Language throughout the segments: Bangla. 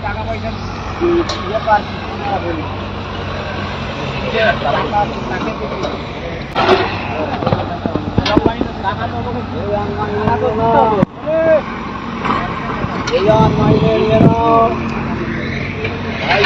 টাকা পয়সা ব্যাপার বলি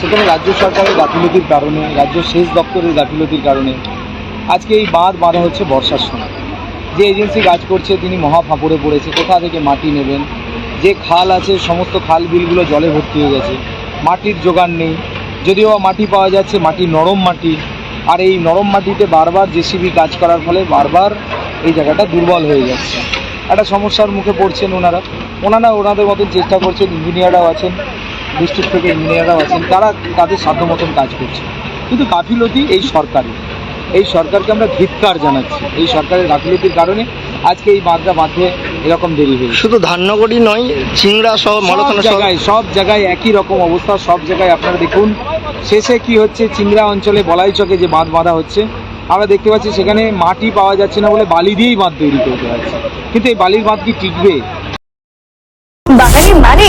সেখানে রাজ্য সরকারের গাফিলতির কারণে, রাজ্য সেচ দপ্তরের গাফিলতির কারণে আজকে এই বাঁধ বাঁধা হচ্ছে বর্ষার সময়। যে এজেন্সি কাজ করছে তিনি মহা ফাঁপড়ে পড়েছে, কোথা থেকে মাটি নেবেন? যে খাল আছে, সমস্ত খাল বিলগুলো জলে ভর্তি হয়ে গেছে, মাটির জোগান নেই। যদিও মাটি পাওয়া যাচ্ছে, মাটি নরম মাটি, আর এই নরম মাটিতে বারবার জেসিবি কাজ করার ফলে বারবার এই জায়গাটা দুর্বল হয়ে যাচ্ছে। একটা সমস্যার মুখে পড়ছেন ওনারা। ওনারা ওনাদের মতন চেষ্টা করছেন, ইঞ্জিনিয়াররাও আছেন। ডিস্ট্রিক্ট থেকে ইঞ্জিনিয়াররাও আছেন তারা তাদের সাধ্য মতন কাজ করছে। কিন্তু গাফিলতি এই সরকারের। এই সরকারকে আমরা ধিক্কার জানাচ্ছি। এই সরকারের গাফিলতির কারণে আজকে এই বাঁধটা বাঁধতে এরকম দেরি হয়েছে। শুধু ধান্যগড়ি নয় চিংড়া সহ সব মালখানা জায়গায় সব জায়গায় একই রকম অবস্থা। সব জায়গায় আপনারা দেখুন শেষে কি হচ্ছে? চিংড়া অঞ্চলে বলাই চকে যে বাঁধ বাঁধা হচ্ছে আমরা দেখতে পাচ্ছি সেখানে মাটি পাওয়া যাচ্ছে না বলে বালি দিয়েই বাঁধ তৈরি করতে হচ্ছে। কিন্তু এই বালির বাঁধ কি টিকবে? বাঙালি মানে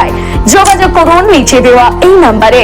যোগাযোগ করুন নিচে দেওয়া এই নাম্বারে।